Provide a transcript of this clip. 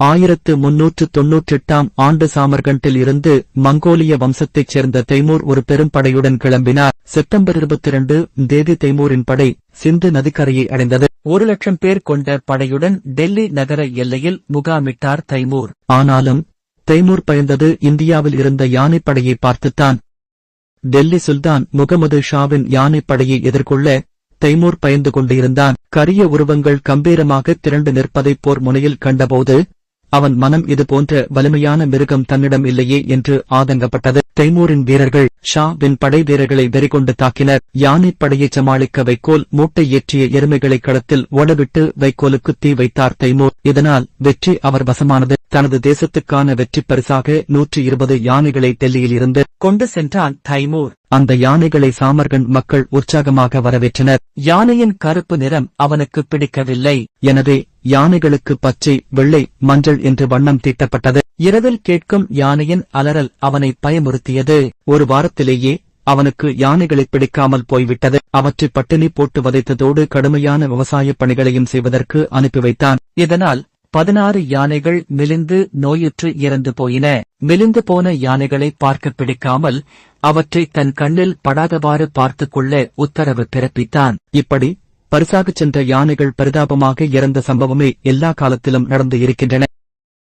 ஆயிரத்து முன்னூற்று தொன்னூற்றெட்டாம் ஆண்டு சாமர்கண்டில் இருந்து மங்கோலிய வம்சத்தைச் சேர்ந்த தைமூர் ஒரு பெரும் படையுடன் கிளம்பினார். செப்டம்பர் இருபத்தி இரண்டு தேதி தைமூரின் படை சிந்து நதிக்கரையை அடைந்தது. ஒரு லட்சம் பேர் கொண்ட படையுடன் டெல்லி நகர எல்லையில் முகாமிட்டார் தைமூர். ஆனாலும் தைமூர் பயந்தது இந்தியாவில் இருந்த யானைப்படையை பார்த்துத்தான். டெல்லி சுல்தான் முகமது ஷாவின் யானைப்படையை எதிர்கொள்ள தைமூர் பயந்து கொண்டிருந்தான். கரிய உருவங்கள் கம்பீரமாக திரண்டு நிற்பதை போர் முனையில் கண்டபோது அவன் மனம் இது போன்ற வலிமையான மிருகம் தன்னிடம் இல்லையே என்று ஆதங்கப்பட்டது. தைமூரின் வீரர்கள் ஷா வின் படை வீரர்களை வெறிகொண்டு தாக்கினர். யானைப் படையை சமாளிக்க வைக்கோல் மூட்டை ஏற்றிய எருமைகளை களத்தில் ஓடவிட்டு வைக்கோலுக்கு தீ வைத்தார் தைமூர். இதனால் வெற்றி அவர் வசமானது. தனது தேசத்துக்கான வெற்றி பரிசாக நூற்றி இருபது யானைகளை டெல்லியில் இருந்து கொண்டு சென்றான் தைமூர். அந்த யானைகளை சாமர்கன் மக்கள் உற்சாகமாக வரவேற்றனர். யானையின் கருப்பு நிறம் அவனுக்கு பிடிக்கவில்லை. எனவே யானைகளுக்கு பச்சை வெள்ளை மஞ்சள் என்று வண்ணம் தீட்டப்பட்டது. இரவில் கேட்கும் யானையின் அலறல் அவனை பயமுறுத்தியது. ஒரு வாரத்திலேயே அவனுக்கு யானைகளை பிடிக்காமல் போய்விட்டது. அவற்றை பட்டினி போட்டு வதைத்ததோடு கடுமையான விவசாயப் பணிகளையும் செய்வதற்கு அனுப்பி வைத்தான். இதனால் பதினாறு யானைகள் மெலிந்து நோயுற்று இறந்து போயின. மெலிந்து போன யானைகளை பார்க்க பிடிக்காமல் அவற்றை தன் கண்ணில் படாதவாறு பார்த்துக் கொள்ள உத்தரவு பிறப்பித்தான். இப்படி பரிசாகச் சென்ற யானைகள் பரிதாபமாக இறந்த சம்பவமே எல்லா காலத்திலும் நடந்து இருக்கின்றன.